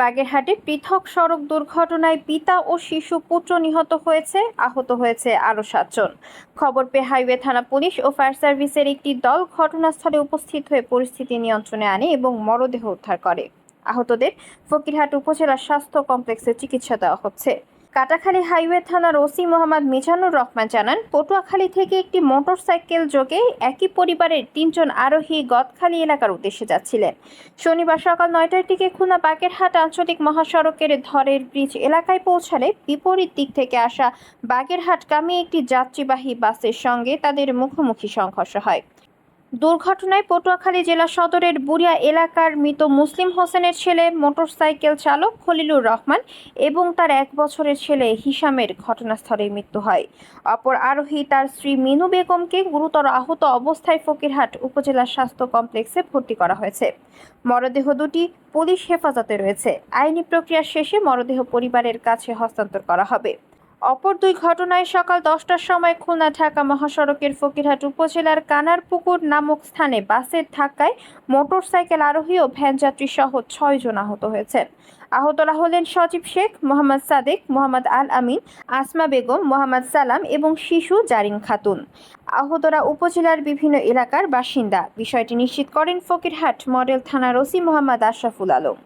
বাগেরহাটে পৃথক সড়ক দুর্ঘটনায় পিতা ও শিশু পুত্র নিহত হয়েছে, আহত হয়েছে আরও সাতজন। খবর পেয়ে হাইওয়ে থানা পুলিশ ও ফায়ার সার্ভিসের একটি দল ঘটনাস্থলে উপস্থিত হয়ে পরিস্থিতি নিয়ন্ত্রণে আনে এবং মরদেহ উদ্ধার করে। আহতদের ফকিরহাট উপজেলা স্বাস্থ্য কমপ্লেক্সে চিকিৎসা দেওয়া হচ্ছে। কাটাখালী হাইওয়ে থানার ওসি মোহাম্মদ মিজানুর রহমান জানান, পটুয়াখালী থেকে একটি মোটরসাইকেল যোগে একই পরিবারের তিনজন আরোহী গদখালী এলাকার উদ্দেশ্যে যাচ্ছিলেন। শনিবার সকাল নয়টার দিকে খুলনা বাগেরহাট আঞ্চলিক মহাসড়কের ধরের ব্রিজ এলাকায় পৌঁছালে বিপরীত দিক থেকে আসা বাগেরহাটগামী একটি যাত্রীবাহী বাসের সঙ্গে তাদের মুখোমুখি সংঘর্ষ হয়। দুর্ঘটনায় পটুয়াখালী জেলা সদরের বুড়িয়া এলাকার মৃত মুসলিম হোসেনের ছেলে মোটরসাইকেল চালক খলিলুর রহমান এবং তার এক বছরের ছেলে হিসামের ঘটনাস্থলে মৃত্যু হয়। অপর আরোহী তার স্ত্রী মিনু বেগমকে গুরুতর আহত অবস্থায় ফকিরহাট উপজেলা স্বাস্থ্য কমপ্লেক্সে ভর্তি করা হয়েছে। মরদেহ দুটি পুলিশ হেফাজতে রয়েছে। আইনি প্রক্রিয়া শেষে মরদেহ পরিবারের কাছে হস্তান্তর করা হবে। অপর দুই ঘটনায় সকাল দশটার সময় খুলনা ঢাকা মহাসড়কের ফকিরহাট উপজেলার কানারপুকুর নামক স্থানে বাসের ধাক্কায় মোটরসাইকেল আরোহী ও ভ্যানযাত্রী সহ ছয় জন আহত হয়েছেন। আহতরা হলেন সজীব শেখ, মোহাম্মদ সাদেক, মোহাম্মদ আল আমিন, আসমা বেগম, মোহাম্মদ সালাম এবং শিশু জারিন খাতুন। আহতরা উপজেলার বিভিন্ন এলাকার বাসিন্দা। বিষয়টি নিশ্চিত করেন ফকিরহাট মডেল থানার ওসি মোহাম্মদ আশরাফুল আলম।